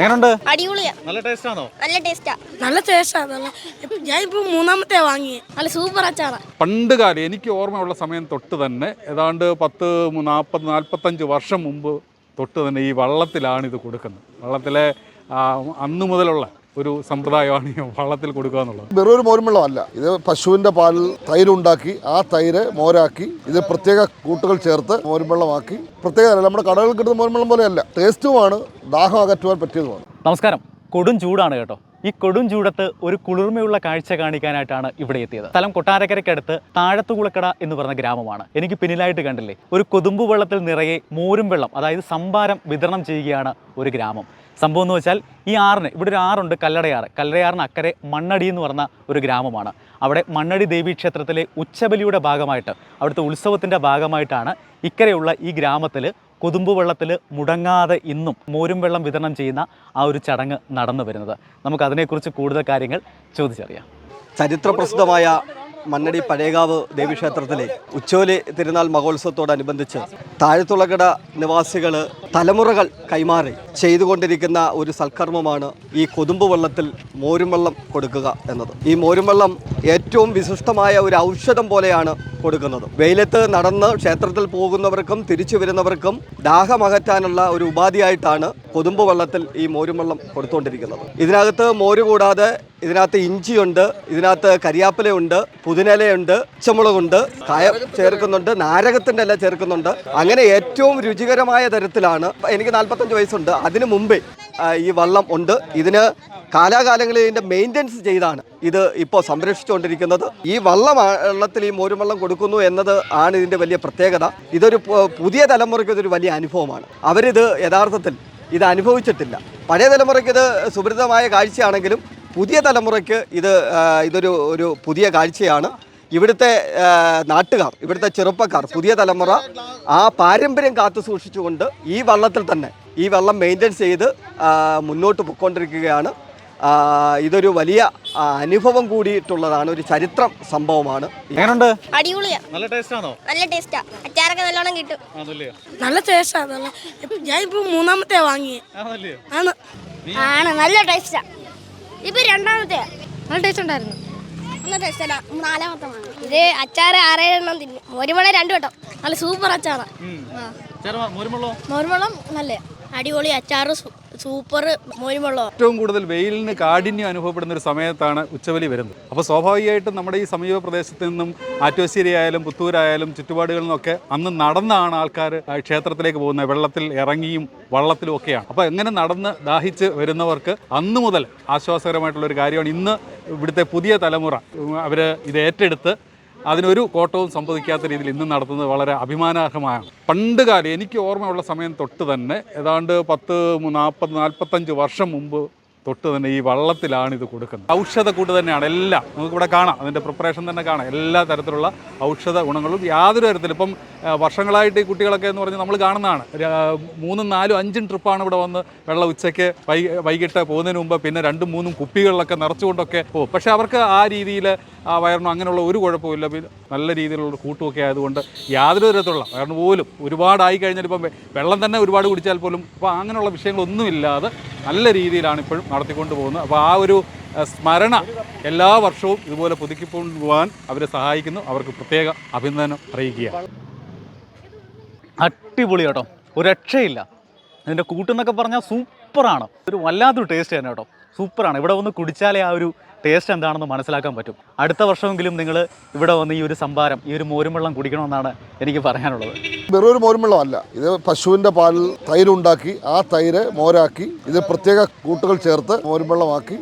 എങ്ങനെയുണ്ട് അടിപൊളിയാ. നല്ല ടേസ്റ്റ് ആണോ നല്ല ടേസ്റ്റാ. നല്ല ടേസ്റ്റാ നല്ല. ഞാൻ മൂന്നാമത്തെ വാങ്ങി നല്ല സൂപ്പർ അച്ചാറാ. പണ്ട് കാലം എനിക്ക് ഓർമ്മയുള്ള സമയം തൊട്ട് തന്നെ ഏതാണ്ട് പത്ത് നാൽപ്പത് നാൽപ്പത്തഞ്ച് വർഷം മുമ്പ് തൊട്ട് തന്നെ ഈ വള്ളത്തിലാണ് ഇത് കൊടുക്കുന്നത്. വള്ളത്തിലെ ആ, അന്ന് മുതലുള്ള ഒരു സമ്പ്രദായമാണ് ഈ വള്ളത്തിൽ കൊടുക്കുക എന്നുള്ളത്. വെറും ഒരു അല്ല ഇത് പശുവിന്റെ പാലിൽ തൈരുണ്ടാക്കി ആ തൈര് മോരാക്കി ഇത് പ്രത്യേക കൂട്ടുകൾ ചേർത്ത് മോരുമ്പെള്ളമാക്കി പ്രത്യേക നമ്മുടെ കടകളിൽ കിട്ടുന്ന മോരുമ്പെള്ളം പോലെയല്ല. ടേസ്റ്റുമാണ് ദാഹം അകറ്റുവാൻ പറ്റിയതുമാണ്. നമസ്കാരം. കൊടും ചൂടാണ് കേട്ടോ. ഈ കൊടും ചൂടത്ത് ഒരു കുളിർമയുള്ള കാഴ്ച കാണിക്കാനായിട്ടാണ് ഇവിടെ എത്തിയത്. സ്ഥലം കൊട്ടാരക്കരയ്ക്കടുത്ത് താഴത്തുകുളക്കട എന്ന് പറഞ്ഞ ഗ്രാമമാണ്. എനിക്ക് പിന്നിലായിട്ട് കണ്ടില്ലേ? ഒരു കൊതുമ്പ് വെള്ളത്തിൽ നിറയെ മോരും വെള്ളം അതായത് സംഭാരം വിതരണം ചെയ്യുകയാണ് ഒരു ഗ്രാമം. സംഭവം എന്ന് വെച്ചാൽ ഈ ആറിന് ഇവിടെ ഒരു ആറുണ്ട് കല്ലടയാറ്. കല്ലടയാറിന് അക്കരെ മണ്ണടി എന്ന് പറഞ്ഞ ഒരു ഗ്രാമമാണ്. അവിടെ മണ്ണടി ദേവീ ക്ഷേത്രത്തിലെ ഉച്ചബലിയുടെ ഭാഗമായിട്ട് അവിടുത്തെ ഉത്സവത്തിന്റെ ഭാഗമായിട്ടാണ് ഇക്കരെയുള്ള ഈ ഗ്രാമത്തിൽ കൊതുമ്പ് വെള്ളത്തിൽ മുടങ്ങാതെ ഇന്നും മോരും വെള്ളം വിതരണം ചെയ്യുന്ന ആ ഒരു ചടങ്ങ് നടന്നു വരുന്നത്. നമുക്ക് അതിനെക്കുറിച്ച് കൂടുതൽ കാര്യങ്ങൾ ചോദിച്ചറിയാം. ചരിത്രപ്രസിദ്ധമായ മണ്ണടി പഴയകാവ് ദേവീക്ഷേത്രത്തിലെ ഉച്ചോലി തിരുനാൾ മഹോത്സവത്തോടനുബന്ധിച്ച് താഴത്തുളകട നിവാസികൾ തലമുറകൾ കൈമാറി ചെയ്തുകൊണ്ടിരിക്കുന്ന ഒരു സൽക്കർമ്മമാണ് ഈ കൊതുമ്പ് വെള്ളത്തിൽ മോരും വെള്ളം കൊടുക്കുക എന്നത്. ഈ മോരും വെള്ളം ഏറ്റവും വിശിഷ്ടമായ ഒരു ഔഷധം പോലെയാണ് കൊടുക്കുന്നത്. വെയിലത്ത് നടന്ന് ക്ഷേത്രത്തിൽ പോകുന്നവർക്കും തിരിച്ചു വരുന്നവർക്കും ദാഹമകറ്റാനുള്ള ഒരു ഉപാധിയായിട്ടാണ് കൊതുമ്പ് വെള്ളത്തിൽ ഈ മോരും വെള്ളം കൊടുത്തുകൊണ്ടിരിക്കുന്നത് ഇതിനകത്ത് മോര് കൂടാതെ ഇതിനകത്ത് ഇഞ്ചിയുണ്ട് ഇതിനകത്ത് കരിയാപ്പിലയുണ്ട് പുതിനിലയുണ്ട് പച്ചമുളകുണ്ട് കായ ചേർക്കുന്നുണ്ട് നാരകത്തിന്റെ ഇല ചേർക്കുന്നുണ്ട്. അങ്ങനെ ഏറ്റവും രുചികരമായ തരത്തിലാണ് എനിക്ക് നാൽപ്പത്തഞ്ച് വയസ്സുണ്ട് അതിനു മുമ്പേ ഈ വള്ളം ഉണ്ട്. ഇതിന് കാലാകാലങ്ങളിൽ ഇതിന്റെ മെയിന്റനൻസ് ചെയ്താണ് ഇത് ഇപ്പോൾ സംരക്ഷിച്ചുകൊണ്ടിരിക്കുന്നത്. ഈ വള്ളം വെള്ളത്തിൽ ഈ മോരും വെള്ളം കൊടുക്കുന്നു എന്നത് ആണ് ഇതിന്റെ വലിയ പ്രത്യേകത. ഇതൊരു പുതിയ തലമുറയ്ക്ക് ഇതൊരു വലിയ അനുഭവമാണ്. അവരിത് യഥാർത്ഥത്തിൽ ഇത് അനുഭവിച്ചിട്ടില്ല. പഴയ തലമുറയ്ക്ക് ഇത് സുപരിതമായ കാഴ്ചയാണെങ്കിലും പുതിയ തലമുറയ്ക്ക് ഇത് ഇതൊരു ഒരു പുതിയ കാഴ്ചയാണ്. ഇവിടുത്തെ നാട്ടുകാർ ഇവിടുത്തെ ചെറുപ്പക്കാർ പുതിയ തലമുറ ആ പാരമ്പര്യം കാത്തു സൂക്ഷിച്ചുകൊണ്ട് ഈ വള്ളത്തിൽ തന്നെ ഈ വെള്ളം മെയിന്റെയിൻ ചെയ്ത് മുന്നോട്ട് പൊയ്ക്കൊണ്ടിരിക്കുകയാണ്. ഇതൊരു വലിയ അനുഭവം കൂടിയിട്ടുള്ളതാണ് ഒരു ചരിത്രം സംഭവമാണ്. എങ്ങനെയുണ്ട് അടിപൊളിയാ. നല്ല ടേസ്റ്റ് ആണോ നല്ല ടേസ്റ്റാ. അച്ചാറൊക്കെ നല്ലോണം കിട്ടും. ആണല്ലേ? നല്ല ടേസ്റ്റാ നല്ല ഞാൻ മൂന്നാമത്തെ വാങ്ങി ആണല്ലേ? ആണ്. ആണ് നല്ല ടേസ്റ്റാ. ഇപ്പൊ രണ്ടാമത്തെ. നല്ല ടേസ്റ്റ് ഉണ്ടായിരുന്നു. നല്ല ടേസ്റ്റ് അല്ല നാലാമത്തെ വാങ്ങി. ഇത് അച്ചാറ് ആറേഴെണ്ണം തിന്നു. മോരുമള രണ്ടു വട്ടം. നല്ല സൂപ്പർ അച്ചാറാ. മോരുമളം? നല്ല അടിപൊളി അച്ചാറ് സൂപ്പർ മോരുമുള്ള ഏറ്റവും കൂടുതൽ വെയിലിന് കാഠിന്യം അനുഭവപ്പെടുന്ന ഒരു സമയത്താണ് ഉച്ചവലി വരുന്നത്. അപ്പോൾ സ്വാഭാവികമായിട്ടും നമ്മുടെ ഈ സമീപ പ്രദേശത്ത് നിന്നും ആറ്റുവശ്ശേരി ആയാലും പുത്തൂരായാലും ചുറ്റുപാടുകളിൽ നിന്നൊക്കെ അന്ന് നടന്നാണ് ആൾക്കാർ ക്ഷേത്രത്തിലേക്ക് പോകുന്നത്. വെള്ളത്തിൽ ഇറങ്ങിയും വള്ളത്തിലും ഒക്കെയാണ്. അപ്പോൾ എങ്ങനെ നടന്ന് ദാഹിച്ച് വരുന്നവർക്ക് അന്ന് മുതൽ ആശ്വാസകരമായിട്ടുള്ള ഒരു കാര്യമാണ് ഇന്ന് ഇവിടുത്തെ പുതിയ തലമുറ. അവർ ഇത് ഏറ്റെടുത്ത് അതിനൊരു കോട്ടവും സംഭവിക്കാത്ത രീതിയിൽ ഇന്ന് നടത്തുന്നത് വളരെ അഭിമാനാർഹമാണ്. പണ്ട് കാലം എനിക്ക് ഓർമ്മയുള്ള സമയം തൊട്ട് തന്നെ ഏതാണ്ട് പത്ത് നാൽപ്പത് നാൽപ്പത്തഞ്ച് വർഷം മുമ്പ് തൊട്ട് തന്നെ ഈ വള്ളത്തിലാണ് ഇത് കൊടുക്കുന്നത്. ഔഷധ കൂട്ട് തന്നെയാണ് എല്ലാം. നമുക്കിവിടെ കാണാം. അതിന്റെ പ്രിപ്പറേഷൻ തന്നെ കാണാം. എല്ലാ തരത്തിലുള്ള ഔഷധ ഗുണങ്ങളും യാതൊരു തരത്തിലും ഇപ്പം വർഷങ്ങളായിട്ട് ഈ കുട്ടികളൊക്കെ എന്ന് പറഞ്ഞാൽ നമ്മൾ കാണുന്നതാണ്. മൂന്നും നാലും അഞ്ചും ട്രിപ്പാണ് ഇവിടെ വന്ന് വെള്ളം ഉച്ചയ്ക്ക് വൈ വൈകിട്ട് പോകുന്നതിന് മുമ്പ് പിന്നെ രണ്ടും മൂന്നും കുപ്പികളിലൊക്കെ നിറച്ചുകൊണ്ടൊക്കെ പോകും. പക്ഷേ അവർക്ക് ആ രീതിയിൽ ആ വയറിനോ അങ്ങനെയുള്ള ഒരു കുഴപ്പമില്ല നല്ല രീതിയിലുള്ള കൂട്ടുമൊക്കെ ആയതുകൊണ്ട് യാതൊരു തരത്തിലുള്ള വയറിന് പോലും ഒരുപാടായി കഴിഞ്ഞാൽ ഇപ്പം വെള്ളം തന്നെ ഒരുപാട് കുടിച്ചാൽ പോലും അപ്പോൾ അങ്ങനെയുള്ള വിഷയങ്ങളൊന്നുമില്ലാതെ നല്ല രീതിയിലാണ് ഇപ്പോഴും നടത്തിക്കൊണ്ട് പോകുന്നത് അപ്പോൾ ആ ഒരു സ്മരണ എല്ലാ വർഷവും ഇതുപോലെ പുതുക്കിക്കൊണ്ടുപോകാൻ അവരെ സഹായിക്കുന്നു. അവർക്ക് പ്രത്യേക അഭിനന്ദനം അറിയിക്കുക അടിപൊളി കേട്ടോ. ഒരു രക്ഷയില്ല. അതിന്റെ കൂട്ടെന്നൊക്കെ പറഞ്ഞാൽ സൂപ്പറാണ്. ഒരു വല്ലാത്തൊരു ടേസ്റ്റ് തന്നെ കേട്ടോ. സൂപ്പറാണ്. ഇവിടെ വന്ന് കുടിച്ചാലേ ആ ഒരു ടേസ്റ്റ് എന്താണെന്ന് മനസ്സിലാക്കാൻ പറ്റും. അടുത്ത വർഷമെങ്കിലും നിങ്ങൾ ഇവിടെ വന്ന് ഈ ഒരു സംഭാരം ഈ ഒരു മോരും വെള്ളം കുടിക്കണമെന്നാണ് എനിക്ക് പറയാനുള്ളത്. വെറും ഒരു അല്ല ഇത് പശുവിന്റെ പാലിൽ തൈരുണ്ടാക്കി ആ തൈര് മോരാക്കി ഇത് പ്രത്യേക കൂട്ടുകൾ ചേർത്ത് മോരുമ്പെള്ളമാക്കി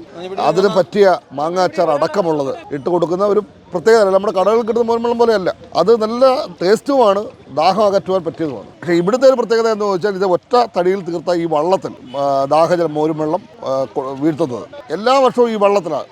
അതിന് പറ്റിയ മാങ്ങാച്ചാർ അടക്കമുള്ളത് ഇട്ട് കൊടുക്കുന്ന ഒരു പ്രത്യേകത നമ്മുടെ കടകളിൽ കിട്ടുന്ന മോരുംവെള്ളം പോലെയല്ല. അത് നല്ല ടേസ്റ്റുമാണ് ദാഹം അകറ്റുവാൻ പറ്റിയതുമാണ്. പക്ഷേ ഇവിടുത്തെ ഒരു പ്രത്യേകത എന്ന് വെച്ചാൽ ഇത് ഒറ്റ തടിയിൽ തീർത്ത ഈ വള്ളത്തിൽ ദാഹജല മോരുംവെള്ളം വീഴ്ത്തുന്നത്. എല്ലാ വർഷവും ഈ വള്ളത്തിലാണ്.